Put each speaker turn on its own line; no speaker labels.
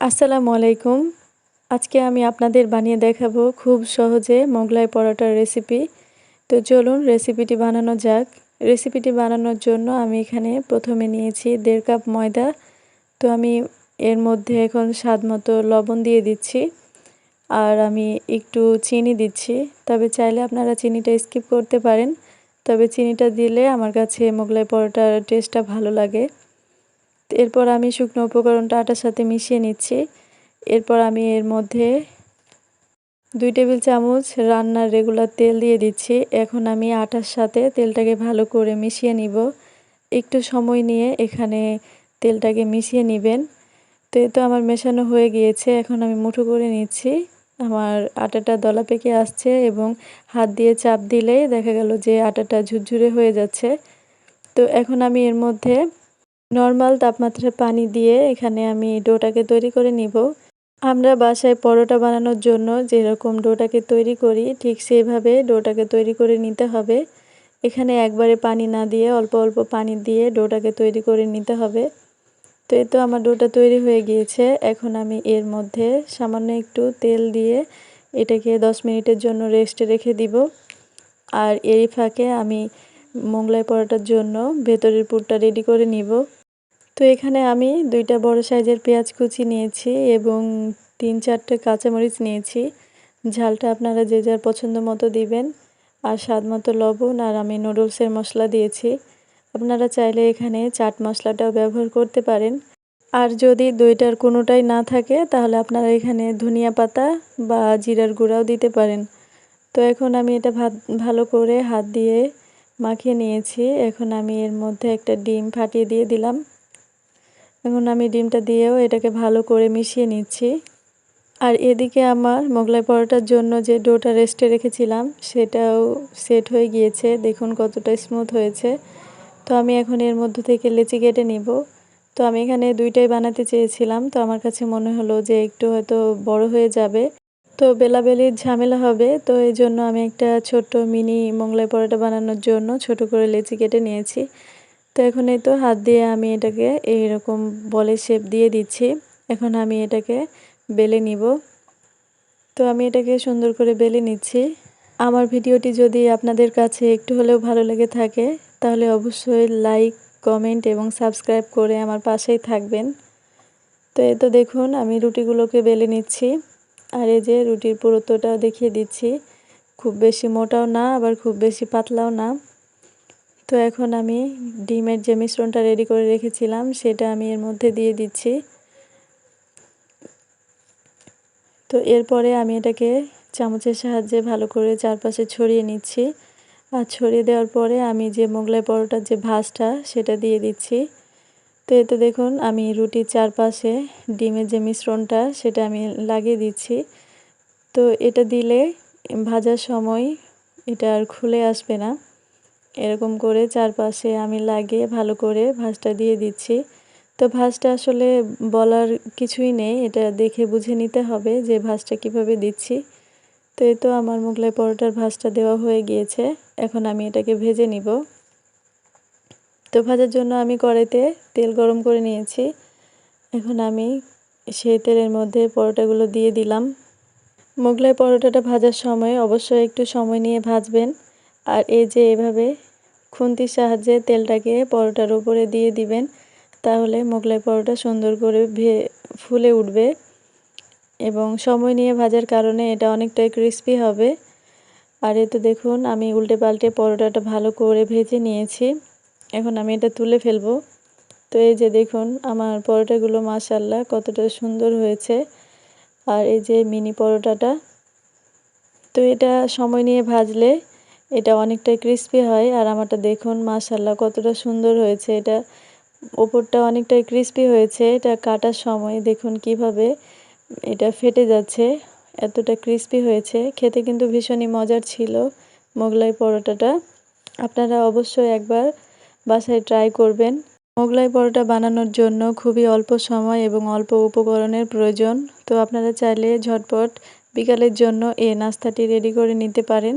আসসালামু আলাইকুম। আজকে আমি আপনাদের বানিয়ে দেখাবো খুব সহজে মোগলাই পরোটার রেসিপি। তো চলুন রেসিপিটি বানানো যাক। রেসিপিটি বানানোর জন্য আমি এখানে প্রথমে নিয়েছি দেড় কাপ ময়দা। তো আমি এর মধ্যে এখন স্বাদ মতো লবণ দিয়ে দিচ্ছি। আর আমি একটু চিনি দিচ্ছি। তবে চাইলে আপনারা চিনিটা স্কিপ করতে পারেন। তবে চিনিটা দিলে আমার কাছে মোগলাই পরোটার টেস্টটা ভালো লাগে। এরপর আমি শুকনো উপকরণটা আটার সাথে মিশিয়ে নিচ্ছি। এরপর আমি এর মধ্যে দুই টেবিল চামচ রান্নার রেগুলার তেল দিয়ে দিচ্ছি। এখন আমি আটার সাথে তেলটাকে ভালো করে মিশিয়ে নিব। একটু সময় নিয়ে এখানে তেলটাকে মিশিয়ে নেবেন। তো এ তো আমার মেশানো হয়ে গিয়েছে। এখন আমি মুঠো করে নিচ্ছি। আমার আটাটা দলা পেকে আসছে এবং হাত দিয়ে চাপ দিলেই দেখা গেল যে আটাটা ঝুরঝুরে হয়ে যাচ্ছে। তো এখন আমি এর মধ্যে নর্মাল তাপমাত্রায় পানি দিয়ে এখানে আমি ডোটাকে তৈরি করে নিব। আমরা বাসায় পরোটা বানানোর জন্য যেরকম ডোটাকে তৈরি করি, ঠিক সেইভাবে ডোটাকে তৈরি করে নিতে হবে। এখানে একবারে পানি না দিয়ে অল্প অল্প পানি দিয়ে ডোটাকে তৈরি করে নিতে হবে। তো এই তো আমার ডোটা তৈরি হয়ে গিয়েছে। এখন আমি এর মধ্যে সামান্য একটু তেল দিয়ে এটাকে দশ মিনিটের জন্য রেস্টে রেখে দিব। আর এই ফাঁকে আমি মোগলাই পরোটার জন্য ভেতরের পুরটা রেডি করে নিব। তো এখানে আমি দুইটা বড় সাইজের পেঁয়াজ কুচি নিয়েছি এবং তিন চারটে কাঁচামরিচ নিয়েছি। ঝালটা আপনারা যে যার পছন্দ মতো দিবেন। আর স্বাদ মতো লবণ আর আমি নুডলসের মশলা দিয়েছি। আপনারা চাইলে এখানে চাট মশলাটাও ব্যবহার করতে পারেন। আর যদি দইটার কোনোটাই না থাকে, তাহলে আপনারা এখানে ধনিয়া পাতা বা জিরার গুঁড়াও দিতে পারেন। তো এখন আমি এটা ভাত, ভালো করে হাত দিয়ে মাখিয়ে নিয়েছি। এখন আমি এর মধ্যে একটা ডিম ফাটিয়ে দিয়ে দিলাম। এখন আমি ডিমটা দিয়েও এটাকে ভালো করে মিশিয়ে নিচ্ছি। আর এদিকে আমার মোগলাই পরোটার জন্য যে ডোটা রেস্টে রেখেছিলাম, সেটাও সেট হয়ে গিয়েছে। দেখুন কতটা স্মুথ হয়েছে। তো আমি এখন এর মধ্য থেকে লেচি কেটে নিব। তো আমি এখানে দুইটাই বানাতে চেয়েছিলাম। তো আমার কাছে মনে হলো যে একটু হয়তো বড় হয়ে যাবে। তো বেলাবেলির ঝামেলা হবে। তো এই জন্য আমি একটা ছোট্ট মিনি মোগলাই পরোটা বানানোর জন্য ছোট করে লেচি কেটে নিয়েছি। তো এখন এই তো হাত দিয়ে আমি এটাকে এইরকম বলে শেপ দিয়ে দিচ্ছি। এখন আমি এটাকে বেলে নিব। তো আমি এটাকে সুন্দর করে বেলে নিচ্ছি। আমার ভিডিওটি যদি আপনাদের কাছে একটু হলেও ভালো লেগে থাকে, তাহলে অবশ্যই লাইক কমেন্ট এবং সাবস্ক্রাইব করে আমার পাশেই থাকবেন। তো এই তো দেখুন, আমি রুটিগুলোকে বেলে নিচ্ছি। আর এই যে রুটির পুরুত্বটা দেখিয়ে দিচ্ছি। খুব বেশি মোটাও না, আবার খুব বেশি পাতলাও না। তো এখন আমি ডিমের যে মিশ্রণটা রেডি করে রেখেছিলাম, সেটা আমি এর মধ্যে দিয়ে দিচ্ছি। তো এরপরে আমি এটাকে চামচের সাহায্যে ভালো করে চারপাশে ছড়িয়ে নিচ্ছি। আর ছড়িয়ে দেওয়ার পরে আমি যে মোগলাই পরোটার যে ভাজটা, সেটা দিয়ে দিচ্ছি। তো এতে দেখুন, আমি রুটির চারপাশে ডিমের যে মিশ্রণটা, সেটা আমি লাগিয়ে দিচ্ছি। তো এটা দিলে ভাজার সময় এটা আর খুলে আসবে না। এরকম করে চারপাশে আমি লাগিয়ে ভালো করে ভাজটা দিয়ে দিচ্ছি। তো ভাজটা আসলে বলার কিছুই নেই, এটা দেখে বুঝে নিতে হবে যে ভাজটা কীভাবে দিচ্ছি। তো এই তো আমার মোগলাই পরোটার ভাজটা দেওয়া হয়ে গিয়েছে, এখন আমি এটাকে ভেজে নিব। তো ভাজার জন্য আমি কড়াইতে তেল গরম করে নিয়েছি। এখন আমি সেই তেলের মধ্যে পরোটাগুলো দিয়ে দিলাম। মোগলাই পরোটাটা ভাজার সময় অবশ্যই একটু সময় নিয়ে ভাজবেন। আর এই যে এভাবে খুন্তির সাহায্যে তেলটাকে পরোটার উপরে দিয়ে দিবেন। তাহলে মোগলাই পরোটা সুন্দর করে ভে, ফুলে উঠবে এবং সময় নিয়ে ভাজার কারণে এটা অনেকটাই ক্রিস্পি হবে। আর এতে দেখুন, আমি উল্টে পাল্টে পরোটাটা ভালো করে ভেজে নিয়েছি। এখন আমি এটা তুলে ফেলব। তো এই যে দেখুন, আমার পরোটাগুলো মাশাল্লাহ কতটা সুন্দর হয়েছে। আর এই যে মিনি পরোটাটা। তো এটা সময় নিয়ে ভাজলে এটা অনেকটাই ক্রিস্পি হয় আর আমারটা দেখুন মাশাল্লাহ কতটা সুন্দর হয়েছে। এটা ওপরটা অনেকটাই ক্রিস্পি হয়েছে। এটা কাটার সময় দেখুন কীভাবে এটা ফেটে যাচ্ছে, এতটা ক্রিস্পি হয়েছে। খেতে কিন্তু ভীষণই মজার ছিল মোগলাই পরোটাটা। আপনারা অবশ্যই একবার বাসায় ট্রাই করবেন। মোগলাই পরোটা বানানোর জন্য খুবই অল্প সময় এবং অল্প উপকরণের প্রয়োজন। তো আপনারা চাইলে ঝটপট বিকালের জন্য এই নাস্তাটি রেডি করে নিতে পারেন।